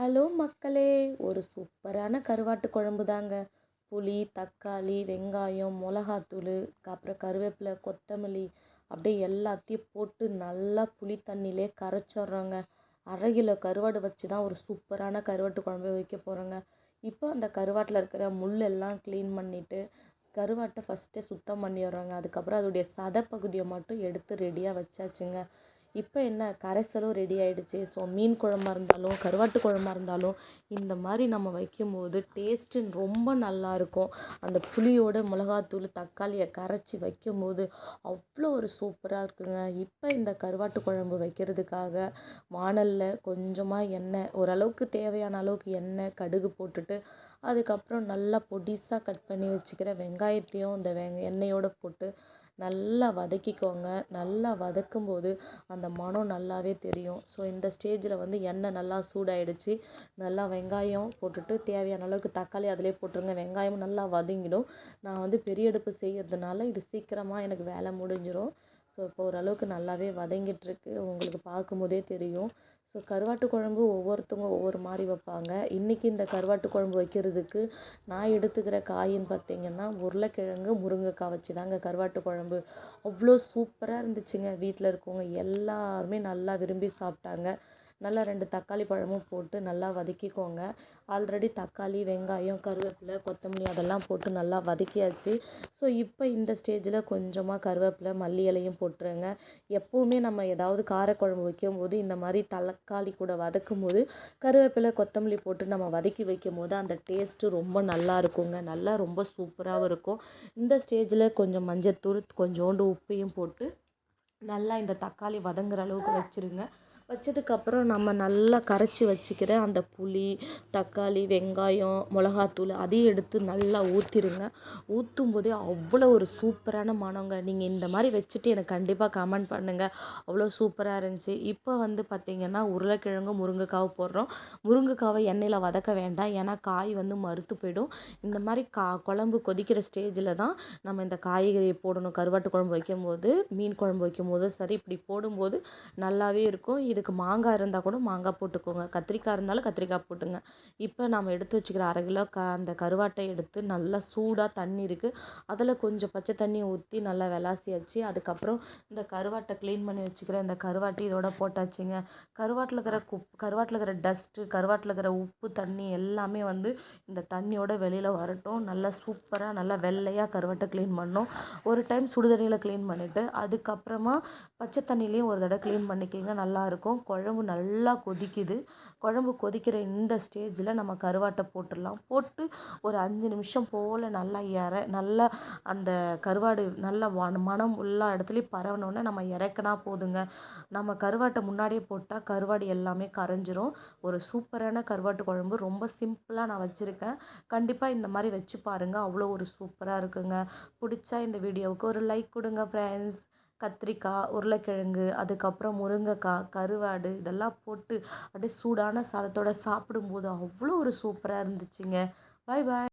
Hello மக்களே ஒரு சூப்பரான கருவாட்டு குழம்பு தாங்க. புளி தக்காளி வெங்காயம் மிளகாத்தூள் அப்புறம் கருவேப்பிலை கொத்தமல்லி அப்படியே எல்லாத்தையும் போட்டு நல்லா புளி தண்ணியிலே கரைச்சிட்றோங்க. அரை கிலோ கருவாடு வச்சு தான் ஒரு சூப்பரான கருவாட்டு குழம்பு வைக்க போகிறோங்க இப்போ அந்த கருவாட்டில் இருக்கிற முள்ளெல்லாம் க்ளீன் பண்ணிவிட்டு கருவாட்டை ஃபஸ்ட்டே சுத்தம் பண்ணிடுறோங்க. அதுக்கப்புறம் அதோடைய சதை பகுதியை மட்டும் எடுத்து ரெடியாக வச்சாச்சுங்க. இப்போ என்ன கரைசலும் ரெடி ஆகிடுச்சு ஸோ மீன் குழம்பா இருந்தாலும் கருவாட்டு குழம்பாக இருந்தாலும் இந்த மாதிரி நம்ம வைக்கும்போது டேஸ்ட்டு ரொம்ப நல்லாயிருக்கும் அந்த புளியோட மிளகாத்தூள் தக்காளியை கரைச்சி வைக்கும்போது அவ்வளோ ஒரு சூப்பராக இருக்குங்க. இப்போ இந்த கருவாட்டு குழம்பு வைக்கிறதுக்காக வானலில் கொஞ்சமாக எண்ணெய் ஓரளவுக்கு தேவையான அளவுக்கு எண்ணெய் கடுகு போட்டுட்டு அதுக்கப்புறம் நல்லா பொடிசாக கட் பண்ணி வச்சுக்கிற வெங்காயத்தையும் இந்த வெங் எண்ணெயோடு போட்டு நல்லா வதக்கிக்கோங்க. நல்லா வதக்கும்போது அந்த மணம் நல்லாவே தெரியும். ஸோ இந்த ஸ்டேஜில் வந்து எண்ணெய் நல்லா சூடாயிடுச்சு. நல்லா வெங்காயம் போட்டுட்டு தேவையான அளவுக்கு தக்காளி அதிலே போட்டுருங்க. வெங்காயமும் நல்லா வதங்கிடும். நான் வந்து பெரிய அடுப்பு செய்கிறதுனால இது சீக்கிரமாக எனக்கு வேலை முடிஞ்சிடும் ஸோ இப்போ ஓரளவுக்கு நல்லாவே வதங்கிட்டுருக்கு. உங்களுக்கு பார்க்கும்போதே தெரியும். ஸோ கருவாட்டு குழம்பு ஒவ்வொருத்தவங்க ஒவ்வொரு மாதிரி வைப்பாங்க. இன்றைக்கி இந்த கருவாட்டு குழம்பு வைக்கிறதுக்கு நான் எடுத்துக்கிற காயின்னு பார்த்தீங்கன்னா உருளைக்கிழங்கு முருங்கைக்காய் வச்சு தாங்க கருவாட்டு குழம்பு. அவ்வளோ சூப்பராக இருந்துச்சுங்க. வீட்டில் இருக்கவங்க எல்லாருமே நல்லா விரும்பி சாப்பிட்டாங்க. நல்லா ரெண்டு தக்காளி பழமும் போட்டு நல்லா வதக்கிக்கோங்க. ஆல்ரெடி தக்காளி வெங்காயம் கருவேப்பிலை கொத்தமல்லி அதெல்லாம் போட்டு நல்லா வதக்கியாச்சு. ஸோ இப்போ இந்த ஸ்டேஜில் கொஞ்சமாக கருவேப்பிலை மல்லி இலையும் போட்டுருங்க. எப்போவுமே நம்ம ஏதாவது காரக்குழம்பு வைக்கும்போது இந்த மாதிரி தக்காளி கூட வதக்கும் போது கருவேப்பிலை கொத்தமல்லி போட்டு நம்ம வதக்கி வைக்கும் போது அந்த டேஸ்ட்டு ரொம்ப நல்லா இருக்குங்க. நல்லா ரொம்ப சூப்பராகவும் இருக்கும். இந்த ஸ்டேஜில் கொஞ்சம் மஞ்சள் தூள் கொஞ்சோண்டு உப்பையும் போட்டு நல்லா இந்த தக்காளி வதங்குற அளவுக்கு வச்சுருங்க. வச்சதுக்கப்புறம் நம்ம நல்லா கரைச்சி வச்சுக்கிற அந்த புளி தக்காளி வெங்காயம் மிளகாத்தூள் அதையும் எடுத்து நல்லா ஊற்றிருங்க ஊற்றும் போதே அவ்வளோ ஒரு சூப்பரான மணங்க. நீங்கள் இந்த மாதிரி வச்சுட்டு எனக்கு கண்டிப்பாக கமெண்ட் பண்ணுங்கள் அவ்வளோ சூப்பராக இருந்துச்சு. இப்போ வந்து பார்த்திங்கன்னா உருளைக்கிழங்கு முருங்கைக்காவை போடுறோம். முருங்கைக்காவை எண்ணெயில் வதக்க வேண்டாம். ஏன்னா காய் வந்து மறுத்து போயிடும். இந்த மாதிரி கா குழம்பு கொதிக்கிற ஸ்டேஜில் தான் நம்ம இந்த காய்கறியை போடணும். கருவாட்டு குழம்பு வைக்கும்போது மீன் குழம்பு வைக்கும்போது சரி இப்படி போடும்போது நல்லாவே இருக்கும். இது இதுக்கு மாங்காய் இருந்தால் கூட மாங்காய் போட்டுக்கோங்க. கத்திரிக்காய் இருந்தாலும் கத்திரிக்காய் போட்டுங்க. இப்போ நம்ம எடுத்து வச்சுக்கிற அரை கிலோ க அந்த கருவாட்டை எடுத்து நல்லா சூடாக தண்ணி இருக்குது அதில் கொஞ்சம் பச்சை தண்ணியை ஊற்றி நல்லா விளாசியாச்சு. அதுக்கப்புறம் இந்த கருவாட்டை க்ளீன் பண்ணி வச்சுக்கிற இந்த கருவாட்டி இதோட போட்டாச்சுங்க. கருவாட்டில் இருக்கிற குப் கருவாட்டில் இருக்கிற டஸ்ட்டு கருவாட்டில் இருக்கிற உப்பு தண்ணி எல்லாமே வந்து இந்த தண்ணியோட வெளியில் வரட்டும். நல்லா சூப்பராக நல்லா வெள்ளையாக கருவாட்டை க்ளீன் பண்ணோம் ஒரு டைம் சுடுதண்ணியில் க்ளீன் பண்ணிவிட்டு அதுக்கப்புறமா பச்சை தண்ணிலையும் ஒரு தடவை க்ளீன் பண்ணிக்கிங்க. நல்லாயிருக்கும் இருக்கும். குழம்பு நல்லா கொதிக்குது. குழம்பு கொதிக்கிற இந்த ஸ்டேஜில் நம்ம கருவாட்டை போட்டுடலாம். போட்டு ஒரு அஞ்சு நிமிஷம் போல் நல்லா இற நல்லா அந்த கருவாடு நல்லா மனம் எல்லா இடத்துலையும் பரவணுன்னே நம்ம இறக்குனா போதுங்க. நம்ம கருவாட்டை முன்னாடியே போட்டால் கருவாடு எல்லாமே கரைஞ்சிரும். ஒரு சூப்பரான கருவாட்டு குழம்பு. ரொம்ப சிம்பிளாக நான் வச்சுருக்கேன். கண்டிப்பாக இந்த மாதிரி வச்சு பாருங்கள் அவ்வளோ ஒரு சூப்பராக இருக்குங்க. பிடிச்சா இந்த வீடியோவுக்கு ஒரு லைக் கொடுங்க ஃப்ரெண்ட்ஸ் கத்திரிக்காய் உருளைக்கிழங்கு அதுக்கப்புறம் முருங்கைக்காய் கருவாடு இதெல்லாம் போட்டு அப்படியே சூடான சாதத்தோடு சாப்பிடும்போது அவ்வளோ ஒரு சூப்பராக இருந்துச்சுங்க. பாய் பாய்